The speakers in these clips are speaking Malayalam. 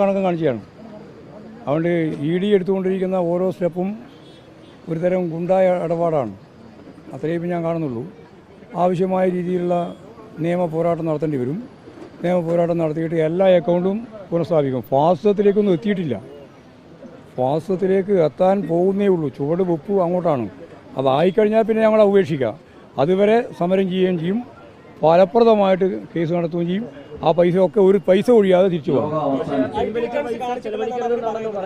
കണക്കും കാണിക്കുകയാണ് അതുകൊണ്ട് ഇ ഡി എടുത്തുകൊണ്ടിരിക്കുന്ന ഓരോ സ്റ്റെപ്പും ഒരുതരം ഗുണ്ടായ ഇടപാടാണ്. അത്രയും ഞാൻ കാണുന്നുള്ളൂ. ആവശ്യമായ രീതിയിലുള്ള നിയമ പോരാട്ടം നടത്തേണ്ടി വരും. നിയമ പോരാട്ടം നടത്തിയിട്ട് എല്ലാ അക്കൗണ്ടും പുനഃസ്ഥാപിക്കും. ഫാസ്തത്തിലേക്കൊന്നും എത്തിയിട്ടില്ല. ഫാസ്തത്തിലേക്ക് എത്താൻ പോകുന്നേ ഉള്ളൂ. ചുവട് വെപ്പ് അങ്ങോട്ടാണ്. അതായിക്കഴിഞ്ഞാൽ പിന്നെ ഞങ്ങൾ ഉപേക്ഷിക്കാം. അതുവരെ സമരം ചെയ്യുകയും ചെയ്യും. ഫലപ്രദമായിട്ട് കേസ് നടത്തുകയും ചെയ്യും. ആ പൈസ ഒക്കെ ഒരു പൈസ ഒഴിയാതെ തിരിച്ചു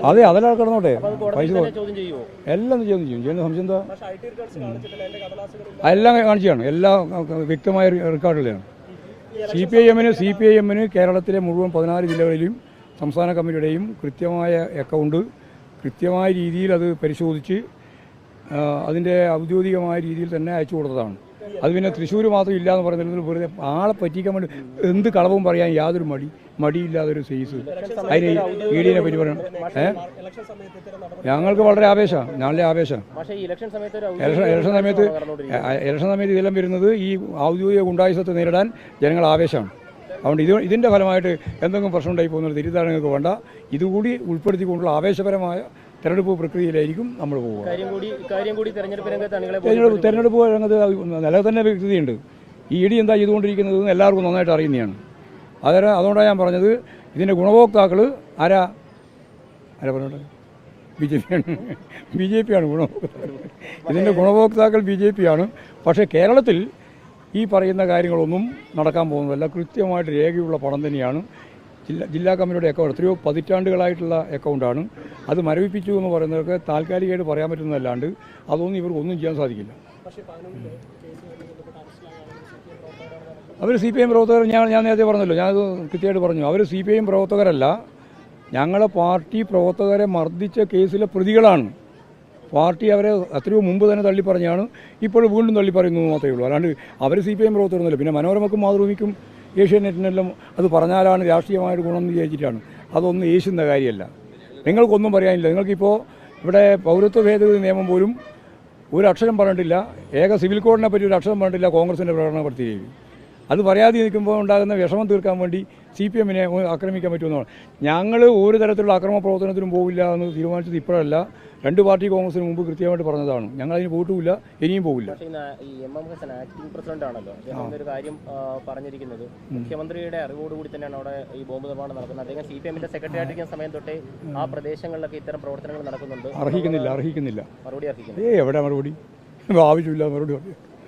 അതെ അതെല്ലാം കിടന്നോട്ടെ. പൈസ എല്ലാം ചോദ്യം ചെയ്യും. ചെയ്യും ചെയ്യുന്ന സംശയം എന്താ? എല്ലാം കാണിച്ചാണ് എല്ലാം വ്യക്തമായ റെക്കോർഡുകളാണ് സി പി ഐ എമ്മിന് സി പി ഐ എമ്മിന് കേരളത്തിലെ മുഴുവൻ പതിനാല് ജില്ലകളിലും സംസ്ഥാന കമ്മിറ്റിയുടെയും കൃത്യമായ അക്കൗണ്ട് കൃത്യമായ രീതിയിൽ അത് പരിശോധിച്ച് അതിന്റെ ഔദ്യോഗികമായ രീതിയിൽ തന്നെ അയച്ചു കൊടുത്തതാണ്. അത് പിന്നെ തൃശ്ശൂർ മാത്രം ഇല്ല എന്ന് പറയുന്നത് വെറുതെ ആളെ പറ്റിക്കാൻ വേണ്ടി എന്ത് കളവും പറയാൻ യാതൊരു മടി മടിയില്ലാതൊരു സൈസ് അതിന് ഇ ഡിനെ പറ്റി പറയണം. ഏഹ് ഞങ്ങൾക്ക് വളരെ ആവേശമാണ് നല്ല ആവേശം. ഇലക്ഷൻ സമയത്ത് ഇലക്ഷൻ സമയത്ത് ഇലക്ഷൻ സമയത്ത് ഇതെല്ലാം വരുന്നത് ഈ ഔദ്യോഗിക ഗുണ്ടായുസത്തെ നേരിടാൻ ജനങ്ങൾ ആവേശമാണ് അതുകൊണ്ട് ഇത് ഇതിന്റെ ഫലമായിട്ട് എന്തെങ്കിലും പ്രശ്നം ഉണ്ടായി പോകുന്ന തിരിച്ചറിഞ്ഞങ്ങൾക്ക് വേണ്ട. ഇതുകൂടി ഉൾപ്പെടുത്തിക്കൊണ്ടുള്ള ആവേശപരമായ തെരഞ്ഞെടുപ്പ് പ്രക്രിയയിലായിരിക്കും നമ്മൾ പോകുക തെരഞ്ഞെടുപ്പ് രംഗത്ത് നില തന്നെ വ്യക്തതയുണ്ട് ഈ ഇടി എന്താ ചെയ്തുകൊണ്ടിരിക്കുന്നത് എന്ന് എല്ലാവർക്കും നന്നായിട്ട് അറിയുന്നതാണ്. അതര അതുകൊണ്ടാണ് ഞാൻ പറഞ്ഞത് ഇതിന്റെ ഗുണഭോക്താക്കൾ ആരാ? ആരാ പറഞ്ഞോട്ടെ? ബി ജെ പി ആണ്. ബി ജെ പി ആണ് ഗുണഭോക്താക്കൾ ഇതിന്റെ ഗുണഭോക്താക്കൾ ബി ജെ പി ആണ്. പക്ഷേ കേരളത്തിൽ ഈ പറയുന്ന കാര്യങ്ങളൊന്നും നടക്കാൻ പോകുന്നതല്ല. കൃത്യമായിട്ട് രേഖയുള്ള പണം തന്നെയാണ് ജില്ലാ ജില്ലാ കമ്മിറ്റിയുടെ അക്കൗണ്ട് എത്രയോ പതിറ്റാണ്ടുകളായിട്ടുള്ള അക്കൗണ്ടാണ് അത് മരവിപ്പിച്ചു എന്ന് പറയുന്നവർക്ക് താൽക്കാലികമായിട്ട് പറയാൻ പറ്റുന്നതല്ലാണ്ട് അതൊന്നും ഇവർക്ക് ഒന്നും ചെയ്യാൻ സാധിക്കില്ല. അവർ സി പി എം പ്രവർത്തകർ ഞാൻ ഞാൻ നേരത്തെ പറഞ്ഞല്ലോ ഞാനത് കൃത്യമായിട്ട് പറഞ്ഞു. അവർ സി പി എം പ്രവർത്തകരല്ല. ഞങ്ങളെ പാർട്ടി പ്രവർത്തകരെ മർദ്ദിച്ച കേസിലെ പ്രതികളാണ്. പാർട്ടി അവരെ എത്രയോ മുമ്പ് തന്നെ തള്ളി പറഞ്ഞാണ് ഇപ്പോൾ വീണ്ടും തള്ളി പറയുന്നു മാത്രമേ ഉള്ളൂ. അല്ലാണ്ട് അവർ സി പി എം പ്രവർത്തകരൊന്നുമില്ല. പിന്നെ മനോരമക്കും മാതൃഭൂമിക്കും ഏഷ്യാനെറ്റിനെല്ലാം അത് പറഞ്ഞാലാണ് രാഷ്ട്രീയമായിട്ട് ഗുണം എന്ന് വിചാരിച്ചിട്ടാണ്. അതൊന്നും ഏഷ്യന്റെ കാര്യമല്ല. നിങ്ങൾക്കൊന്നും പറയാനില്ല. നിങ്ങൾക്കിപ്പോൾ ഇവിടെ പൗരത്വ ഭേദഗതി നിയമം പോലും ഒരു അക്ഷരം പറഞ്ഞിട്ടില്ല. ഏക സിവിൽ കോഡിനെ പറ്റി ഒരു അക്ഷരം പറഞ്ഞിട്ടില്ല കോൺഗ്രസിന്റെ പ്രകടന പത്രികയിൽ അത് പറയാതെ നിൽക്കുമ്പോൾ ഉണ്ടാകുന്ന വിഷമം തീർക്കാൻ വേണ്ടി സി പി എമ്മിനെ ആക്രമിക്കാൻ പറ്റുമെന്നാണ് ഞങ്ങൾ ഒരു തരത്തിലുള്ള അക്രമ പ്രവർത്തനത്തിനും പോവില്ല എന്ന് തീരുമാനിച്ചത് ഇപ്പോഴല്ല. രണ്ട് പാർട്ടി കോൺഗ്രസിന് മുമ്പ് കൃത്യമായിട്ട് പറഞ്ഞതാണ്. ഞങ്ങൾ അതിന് പോയിട്ടുമില്ല ഇനിയും പോകില്ല ആക്ടിംഗ് പ്രസിഡന്റ് ആണല്ലോ. ഒരു കാര്യം പറഞ്ഞിരിക്കുന്നത്. മുഖ്യമന്ത്രിയുടെ അറിവോടുകൂടി തന്നെയാണ് അവിടെ ഈ ബോംബ് നിർമ്മാണം നടക്കുന്നത്. അദ്ദേഹം സി പി എമ്മിന്റെ സെക്രട്ടറി ആയിട്ടിരിക്കുന്ന സമയം തൊട്ടേ ആ പ്രദേശങ്ങളിലൊക്കെ ഇത്തരം പ്രവർത്തനങ്ങൾ നടക്കുന്നുണ്ട്. അർഹിക്കുന്നില്ല അർഹിക്കുന്നില്ല. മറുപടി അർഹിക്കുന്നു ഏ എവിടെ മറുപടി? ആവശ്യമില്ല മറുപടി പറയും